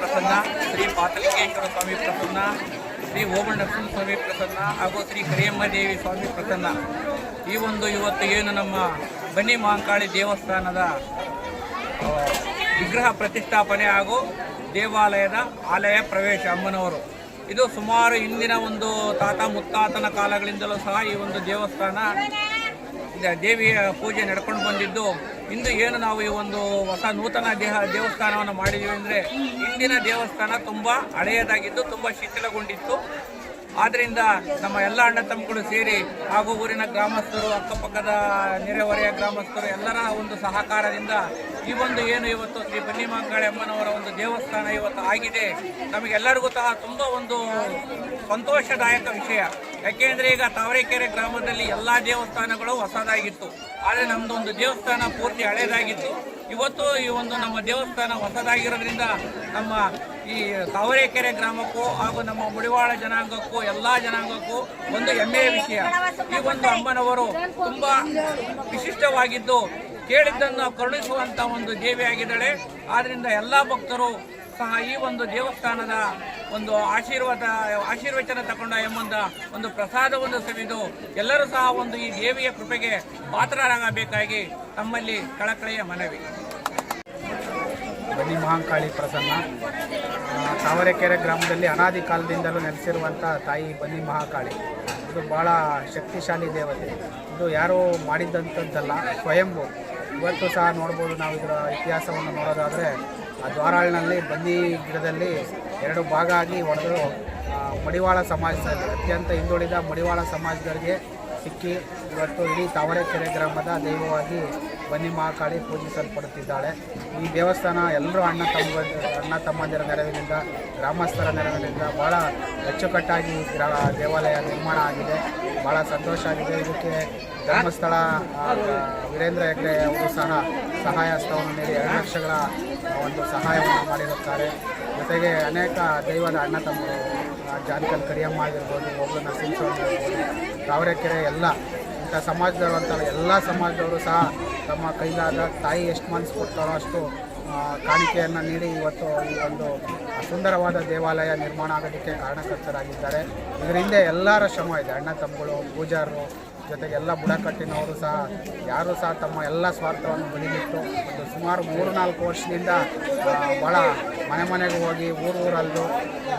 ಪ್ರಸನ್ನ, ಶ್ರೀ ಪಾತಲಿಂಗೇಶ್ವರ ಸ್ವಾಮಿ ಪ್ರಸನ್ನ, ಶ್ರೀ ಓಮಣ್ಣ ಸ್ವಾಮಿ ಪ್ರಸನ್ನ ಹಾಗೂ ಶ್ರೀ ಕರಿಯಮ್ಮ ದೇವಿ ಸ್ವಾಮಿ ಪ್ರಸನ್ನ. ಈ ಒಂದು ಇವತ್ತು ಏನು ನಮ್ಮ ಬನ್ನಿ ಮಹಾಂಕಾಳಿ ದೇವಸ್ಥಾನದ ವಿಗ್ರಹ ಪ್ರತಿಷ್ಠಾಪನೆ ಹಾಗೂ ದೇವಾಲಯದ ಆಲಯ ಪ್ರವೇಶ ಅಮ್ಮನವರು. ಇದು ಸುಮಾರು ಹಿಂದಿನ ಒಂದು ತಾತ ಮುತ್ತಾತನ ಕಾಲಗಳಿಂದಲೂ ಸಹ ಈ ಒಂದು ದೇವಸ್ಥಾನ ದೇವಿಯ ಪೂಜೆ ನಡ್ಕೊಂಡು ಬಂದಿದ್ದು. ಇಂದು ಏನು ನಾವು ಈ ಒಂದು ಹೊಸ ನೂತನ ದೇಹ ದೇವಸ್ಥಾನವನ್ನು ಮಾಡಿದ್ದೀವಿ ಅಂದರೆ ಇಂದಿನ ದೇವಸ್ಥಾನ ತುಂಬ ಹಳೆಯದಾಗಿದ್ದು ತುಂಬ ಶಿಥಿಲಗೊಂಡಿತ್ತು. ಆದ್ದರಿಂದ ನಮ್ಮ ಎಲ್ಲ ಅಣ್ಣ ತಮ್ಮಗಳು ಸೇರಿ ಹಾಗೂ ಊರಿನ ಗ್ರಾಮಸ್ಥರು, ಅಕ್ಕಪಕ್ಕದ ನೆರೆಹೊರೆಯ ಗ್ರಾಮಸ್ಥರು ಎಲ್ಲರ ಒಂದು ಸಹಕಾರದಿಂದ ಈ ಒಂದು ಏನು ಇವತ್ತು ಶ್ರೀ ಬನ್ನಿಮಾಂಗಾಳಿ ಅಮ್ಮನವರ ಒಂದು ದೇವಸ್ಥಾನ ಇವತ್ತು ಆಗಿದೆ. ನಮಗೆಲ್ಲರಿಗೂ ಸಹ ತುಂಬ ಒಂದು ಸಂತೋಷದಾಯಕ ವಿಷಯ. ಯಾಕೆಂದರೆ ಈಗ ತಾವರೆಕೆರೆ ಗ್ರಾಮದಲ್ಲಿ ಎಲ್ಲ ದೇವಸ್ಥಾನಗಳು ಹೊಸದಾಗಿತ್ತು. ಆದರೆ ನಮ್ಮದೊಂದು ದೇವಸ್ಥಾನ ಪೂರ್ತಿ ಹಳೇದಾಗಿತ್ತು. ಇವತ್ತು ಈ ಒಂದು ನಮ್ಮ ದೇವಸ್ಥಾನ ಹೊಸದಾಗಿರೋದ್ರಿಂದ ನಮ್ಮ ಈ ತಾವರೆಕೆರೆ ಗ್ರಾಮಕ್ಕೂ ಹಾಗೂ ನಮ್ಮ ಮುಡಿವಾಳ ಜನಾಂಗಕ್ಕೂ, ಎಲ್ಲ ಜನಾಂಗಕ್ಕೂ ಒಂದು ಹೆಮ್ಮೆಯ ವಿಷಯ. ಈ ಒಂದು ಅಮ್ಮನವರು ತುಂಬ ವಿಶಿಷ್ಟವಾಗಿದ್ದು, ಕೇಳಿದ್ದನ್ನು ಕರುಣಿಸುವಂಥ ಒಂದು ದೇವಿಯಾಗಿದ್ದಾಳೆ. ಆದ್ದರಿಂದ ಎಲ್ಲ ಭಕ್ತರು ಸಹ ಈ ಒಂದು ದೇವಸ್ಥಾನದ ಒಂದು ಆಶೀರ್ವಾದ, ಆಶೀರ್ವಚನ ತಗೊಂಡ ಎಂಬಂದ ಒಂದು ಪ್ರಸಾದವನ್ನು ಸವಿದು ಎಲ್ಲರೂ ಸಹ ಒಂದು ಈ ದೇವಿಯ ಕೃಪೆಗೆ ಪಾತ್ರರಾಗಬೇಕಾಗಿ ತಮ್ಮಲ್ಲಿ ಕಳಕಳಿಯ ಮನವಿ. ಬನ್ನಿ ಮಹಾಂಕಾಳಿ ಪ್ರಸನ್ನ. ತಾವರೆಕೆರೆ ಗ್ರಾಮದಲ್ಲಿ ಅನಾದಿ ಕಾಲದಿಂದಲೂ ನೆಲೆಸಿರುವಂಥ ತಾಯಿ ಬನ್ನಿ ಮಹಾಕಾಳಿ. ಇದು ಭಾಳ ಶಕ್ತಿಶಾಲಿ ದೇವತೆ. ಇದು ಯಾರೂ ಮಾಡಿದ್ದಂಥದ್ದಲ್ಲ ಸ್ವಯಂಭೂ. ಇವತ್ತು ಸಹ ನೋಡ್ಬೋದು ನಾವು ಇದರ ಇತಿಹಾಸವನ್ನು ನೋಡೋದಾದರೆ ಆ ದ್ವಾರಾಳಿನಲ್ಲಿ ಬನ್ನಿ ಗಿಡದಲ್ಲಿ ಎರಡು ಭಾಗ ಆಗಿ ಒಡೆದು ಮಡಿವಾಳ ಸಮಾಜದಲ್ಲಿ ಅತ್ಯಂತ ಹಿಂದುಳಿದ ಮಡಿವಾಳ ಸಮಾಜದವರಿಗೆ ಸಿಕ್ಕಿ ಇವತ್ತು ಇಡೀ ತಾವರೆಕೆರೆ ಗ್ರಾಮದ ದೈವವಾಗಿ ಬನ್ನಿ ಮಹಾಕಾಳಿ ಪೂಜಿಸಲ್ಪಡುತ್ತಿದ್ದಾಳೆ. ಈ ದೇವಸ್ಥಾನ ಎಲ್ಲರೂ ಅಣ್ಣ ತಮ್ಮ ಅಣ್ಣ ತಮ್ಮಂದಿರ ನೆರವಿನಿಂದ, ಗ್ರಾಮಸ್ಥರ ನೆರವಿನಿಂದ ಭಾಳ ಅಚ್ಚುಕಟ್ಟಾಗಿ ಗ್ರಾ, ದೇವಾಲಯ ನಿರ್ಮಾಣ ಆಗಿದೆ. ಭಾಳ ಸಂತೋಷ ಆಗಿದೆ. ಇದಕ್ಕೆ ಧರ್ಮಸ್ಥಳ ವೀರೇಂದ್ರ ಹೆಗ್ಡೆ ಅವರು ಸಹ ಸಹಾಯ ಹಸ್ತವನ್ನು ನೀಡಿ ಎರಡು ಲಕ್ಷಗಳ ಒಂದು ಸಹಾಯವನ್ನು ಮಾಡಿರುತ್ತಾರೆ. ಜೊತೆಗೆ ಅನೇಕ ದೈವದ ಅಣ್ಣ ತಮ್ಮ ಜಾನಕಲ್ ಕರಿಯಮ್ಮ ಆಗಿರ್ಬೋದು ಒಬ್ಬರು ನರಸಿಂಹ ಆಗಿರ್ಬೋದು ತಾವರೆಕೆರೆ ಎಲ್ಲ ಇಂಥ ಸಮಾಜದವರು ಅಂತ ಎಲ್ಲ ಸಮಾಜದವರು ಸಹ ತಮ್ಮ ಕೈಲಾದ ತಾಯಿ ಎಷ್ಟು ಮನಸ್ಸು ಕೊಡ್ತಾರೋ ಅಷ್ಟು ಕಾಣಿಕೆಯನ್ನು ನೀಡಿ ಇವತ್ತು ಈ ಒಂದು ಸುಂದರವಾದ ದೇವಾಲಯ ನಿರ್ಮಾಣ ಆಗೋದಕ್ಕೆ ಕಾರಣಕರ್ತರಾಗಿದ್ದಾರೆ. ಇದರಿಂದ ಎಲ್ಲರ ಶ್ರಮ ಇದೆ. ಅಣ್ಣ ತಮ್ಮಗಳು, ಪೂಜಾರರು ಜೊತೆಗೆ ಎಲ್ಲ ಬುಡಕಟ್ಟಿನವರು ಸಹ, ಯಾರು ಸಹ ತಮ್ಮ ಎಲ್ಲ ಸ್ವಾರ್ಥವನ್ನು ಬದಿಗಿಟ್ಟು ಮತ್ತು ಸುಮಾರು ಮೂರು ನಾಲ್ಕು ವರ್ಷದಿಂದ ಭಾಳ ಮನೆ ಮನೆಗೆ ಹೋಗಿ ಊರು ಊರಲ್ಲೂ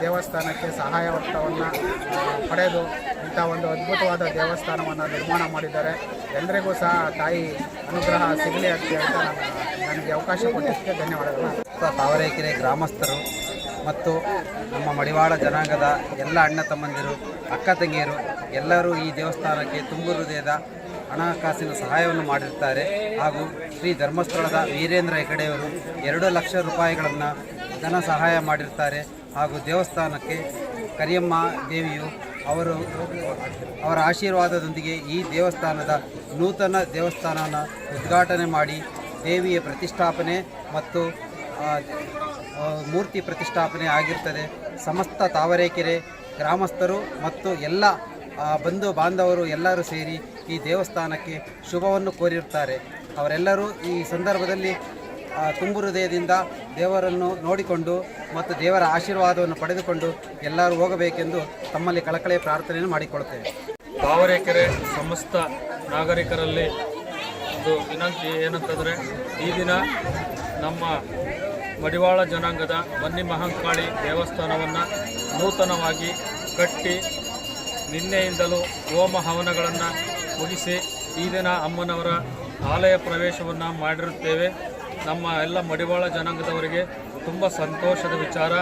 ದೇವಸ್ಥಾನಕ್ಕೆ ಸಹಾಯ ಪಡೆದು ಇಂಥ ಒಂದು ಅದ್ಭುತವಾದ ದೇವಸ್ಥಾನವನ್ನು ನಿರ್ಮಾಣ ಮಾಡಿದ್ದಾರೆ. ಎಲ್ಲರಿಗೂ ಸಹ ತಾಯಿ ಅನುಗ್ರಹ ಸಿಗಲಿ ಅಂತ ಹೇಳ್ತಾ ನನಗೆ ಅವಕಾಶ ಕೊಟ್ಟಿದ್ದಕ್ಕೆ ಧನ್ಯವಾದಗಳು. ತಾವರೆಕೆರೆ ಗ್ರಾಮಸ್ಥರು ಮತ್ತು ನಮ್ಮ ಮಡಿವಾಳ ಜನಾಂಗದ ಎಲ್ಲ ಅಣ್ಣ ತಮ್ಮಂದಿರು, ಅಕ್ಕ ತಂಗಿಯರು ಎಲ್ಲರೂ ಈ ದೇವಸ್ಥಾನಕ್ಕೆ ತುಂಬು ಹೃದಯದ ಹಣಕಾಸಿನ ಸಹಾಯವನ್ನು ಮಾಡಿರ್ತಾರೆ ಹಾಗೂ ಶ್ರೀ ಧರ್ಮಸ್ಥಳದ ವೀರೇಂದ್ರ ಹೆಗಡೆಯವರು ಎರಡು ಲಕ್ಷ ರೂಪಾಯಿಗಳನ್ನು ಧನ ಸಹಾಯ ಮಾಡಿರ್ತಾರೆ ಹಾಗೂ ದೇವಸ್ಥಾನಕ್ಕೆ ಕರಿಯಮ್ಮ ದೇವಿಯು ಅವರು ಅವರ ಆಶೀರ್ವಾದದೊಂದಿಗೆ ಈ ದೇವಸ್ಥಾನದ ನೂತನ ದೇವಸ್ಥಾನವನ್ನು ಉದ್ಘಾಟನೆ ಮಾಡಿ ದೇವಿಯ ಪ್ರತಿಷ್ಠಾಪನೆ ಮತ್ತು ಮೂರ್ತಿ ಪ್ರತಿಷ್ಠಾಪನೆ ಆಗಿರ್ತದೆ. ಸಮಸ್ತ ತಾವರೆಕೆರೆ ಗ್ರಾಮಸ್ಥರು ಮತ್ತು ಎಲ್ಲ ಬಂಧು ಬಾಂಧವರು ಎಲ್ಲರೂ ಸೇರಿ ಈ ದೇವಸ್ಥಾನಕ್ಕೆ ಶುಭವನ್ನು ಕೋರಿರುತ್ತಾರೆ. ಅವರೆಲ್ಲರೂ ಈ ಸಂದರ್ಭದಲ್ಲಿ ತುಂಬು ಹೃದಯದಿಂದ ದೇವರನ್ನು ನೋಡಿಕೊಂಡು ಮತ್ತು ದೇವರ ಆಶೀರ್ವಾದವನ್ನು ಪಡೆದುಕೊಂಡು ಎಲ್ಲರೂ ಹೋಗಬೇಕೆಂದು ತಮ್ಮಲ್ಲಿ ಕಳಕಳಿಯ ಪ್ರಾರ್ಥನೆಯನ್ನು ಮಾಡಿಕೊಳ್ತೇವೆ ತಾವರೆಕೆರೆ ಸಮಸ್ತ ನಾಗರಿಕರಲ್ಲಿ ಒಂದು ವಿನಂತಿ ಏನಂತಂದರೆ, ಈ ದಿನ ನಮ್ಮ ಮಡಿವಾಳ ಜನಾಂಗದ ಬನ್ನಿ ಮಹಾಂಕಾಳಿ ದೇವಸ್ಥಾನವನ್ನು ನೂತನವಾಗಿ ಕಟ್ಟಿ ನಿನ್ನೆಯಿಂದಲೂ ಹೋಮ ಹವನಗಳನ್ನು ಮುಗಿಸಿ ಈ ದಿನ ಅಮ್ಮನವರ ಆಲಯ ಪ್ರವೇಶವನ್ನು ಮಾಡಿರುತ್ತೇವೆ. ನಮ್ಮ ಎಲ್ಲ ಮಡಿವಾಳ ಜನಾಂಗದವರಿಗೆ ತುಂಬ ಸಂತೋಷದ ವಿಚಾರ.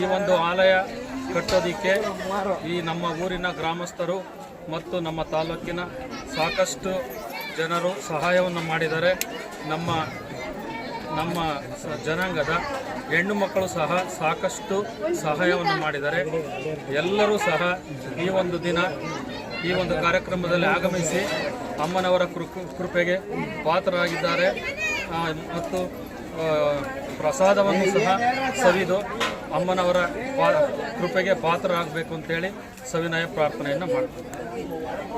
ಈ ಒಂದು ಆಲಯ ಕಟ್ಟೋದಕ್ಕೆ ಈ ನಮ್ಮ ಊರಿನ ಗ್ರಾಮಸ್ಥರು ಮತ್ತು ನಮ್ಮ ತಾಲೂಕಿನ ಸಾಕಷ್ಟು ಜನರು ಸಹಾಯವನ್ನು ಮಾಡಿದ್ದಾರೆ. ನಮ್ಮ ನಮ್ಮ ಜನಾಂಗದ ಹೆಣ್ಣು ಮಕ್ಕಳು ಸಹ ಸಾಕಷ್ಟು ಸಹಾಯವನ್ನು ಮಾಡಿದ್ದಾರೆ. ಎಲ್ಲರೂ ಸಹ ಈ ಒಂದು ದಿನ, ಈ ಒಂದು ಕಾರ್ಯಕ್ರಮದಲ್ಲಿ ಆಗಮಿಸಿ ಅಮ್ಮನವರ ಕೃಪೆಗೆ ಪಾತ್ರರಾಗಿದ್ದಾರೆ. ಮತ್ತು ಪ್ರಸಾದವನ್ನು ಸಹ ಸವಿದು ಅಮ್ಮನವರ ಕೃಪೆಗೆ ಪಾತ್ರರಾಗಬೇಕು ಅಂತೇಳಿ ಸವಿನಯ ಪ್ರಾರ್ಥನೆಯನ್ನು ಮಾಡ್ತೀನಿ